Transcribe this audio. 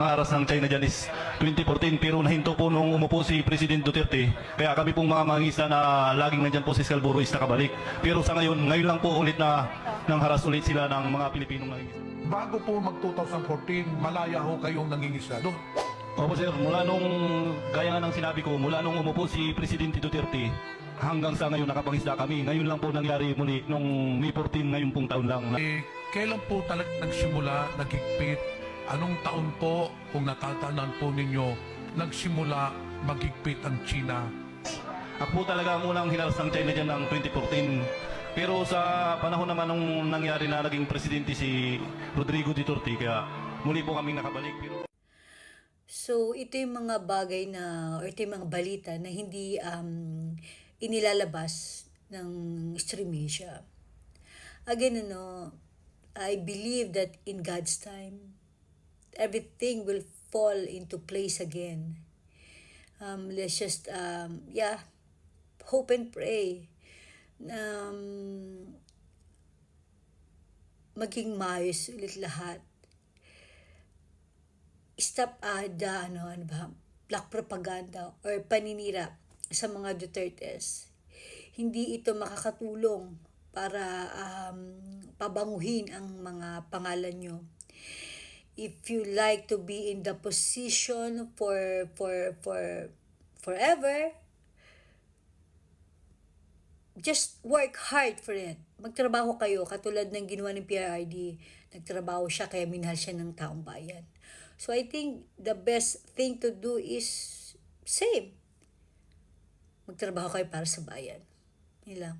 Ang aras ng China dyan is 2014 pero nahinto po nung umupo si President Duterte. Kaya kami pong mga mangisa na laging nandyan po si Scalburo is nakabalik. Pero sa ngayon, ngayon lang po ulit na nang haras ulit sila ng mga Pilipinong mangingisa. Bago po mag 2014, malaya ho kayong nangingisda doon. Opo sir, mula nung, gaya nga ng sinabi ko, mula nung umupo si Presidente Duterte, hanggang sa ngayon nakapangisda kami. Ngayon lang po nangyari muli nung May 14 ngayon pong taon lang. Eh, kailan po talaga nagsimula, nagigpit? Anong taon po, kung natatandaan po ninyo, nagsimula magigpit ang China? Ako po talaga ang unang hinaras ng China dyan ng 2014. Pero sa panahon naman nung nangyari na naging presidente si Rodrigo Duterte, kaya muli po kaming nakabalik. Pero... So, ito yung mga bagay na, or ito yung mga balita na hindi um, inilalabas ng stream Asia. Again, ano, I believe that in God's time, everything will fall into place again. Um, let's just, um, yeah, hope and pray. Um, maging maayos ulit lahat stop uh, the ano, ano ba, black propaganda or paninira sa mga Dutertes. Hindi ito makakatulong para um, pabanguhin ang mga pangalan nyo. If you like to be in the position for for for forever, just work hard for it. Magtrabaho kayo, katulad ng ginawa ng PRRD. Nagtrabaho siya, kaya minahal siya ng taong bayan. So I think the best thing to do is same. Magtrabaho kayo para sa bayan. Yun lang.